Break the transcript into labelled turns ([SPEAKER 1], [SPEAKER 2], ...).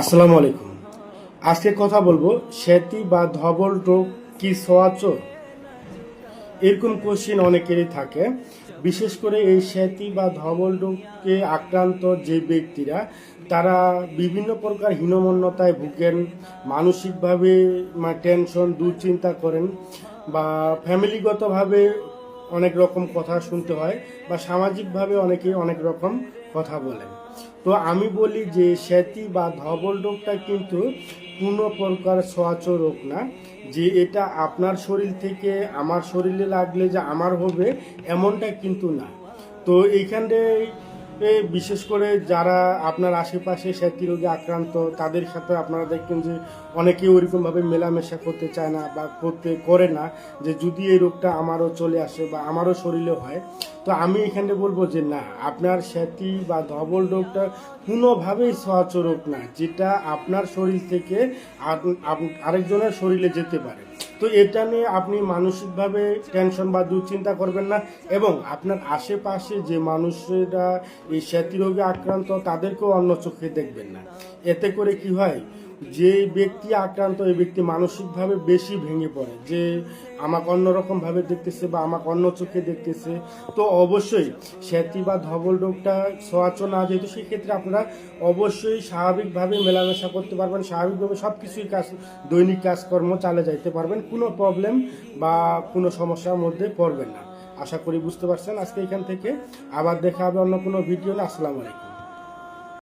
[SPEAKER 1] আসসালামু আলাইকুম। আজকে কথা বলব শ্বেতি বা ধবল রোগ কি সোয়াচর এরকম কোশ্চিন অনেকেরই থাকে। বিশেষ করে এই শ্বেতি বা ধবল রোগকে আক্রান্ত যে ব্যক্তিরা, তারা বিভিন্ন প্রকার হীনমন্যতায় ভুগেন, মানসিকভাবে টেনশন দুশ্চিন্তা করেন বা ফ্যামিলিগতভাবে অনেক রকম কথা শুনতে হয় বা সামাজিকভাবে অনেকে অনেক রকম কথা বলেন। তো আমি বলি যে শ্যাতি বা ধবল রোগটা কিন্তু কোনো প্রকার সহাচ রোগ না, যে এটা আপনার শরীর থেকে আমার শরীরে লাগলে যে আমার হবে, এমনটা কিন্তু না। তো এইখানে এ, বিশেষ করে যারা আপনার আশেপাশে স্যাতি রোগে আক্রান্ত, তাদের সাথে আপনারা দেখবেন যে অনেকে ওইরকমভাবে মেলামেশা করতে চায় না বা করতে করে না, যে যদি এই রোগটা আমারও চলে আসে বা আমারও শরীরে হয়, তো আমি এখানে বলব যে না, আপনার স্যাতি বা ধবল রোগটা কোনোভাবেই সহজ রোগ না, যেটা আপনার শরীর থেকে আরেকজনের শরীরে যেতে পারে। তো এটা নিয়ে আপনি মানসিকভাবে টেনশন বা দুশ্চিন্তা করবেন না এবং আপনার আশেপাশে যে মানুষরা এই স্যাতি রোগে আক্রান্ত, তাদেরকেও অন্য চোখে দেখবেন না। এতে করে কি হয়? যে ব্যক্তি আক্রান্ত, এই ব্যক্তি মানসিকভাবে বেশি ভেঙে পড়ে, যে আমাকে অন্যরকম ভাবে দেখতেছে বা আমাকে অন্য চোখে দেখতেছে, তো অবশ্যই স্যাতি বা ধবল রোগটা সোয়াচ না, যেহেতু সেক্ষেত্রে আপনারা অবশ্যই স্বাভাবিকভাবে মেলামেশা করতে পারবেন, স্বাভাবিকভাবে সব কিছুই কাজ, দৈনিক কাজকর্ম চালে যাইতে পারবেন, কোনো প্রবলেম বা কোনো সমস্যার মধ্যে পড়বেন না। আশা করি বুঝতে পারছেন, আজকে এখান থেকে আবার দেখা হবে অন্য কোনো ভিডিও আসসালামু আলাইকুম।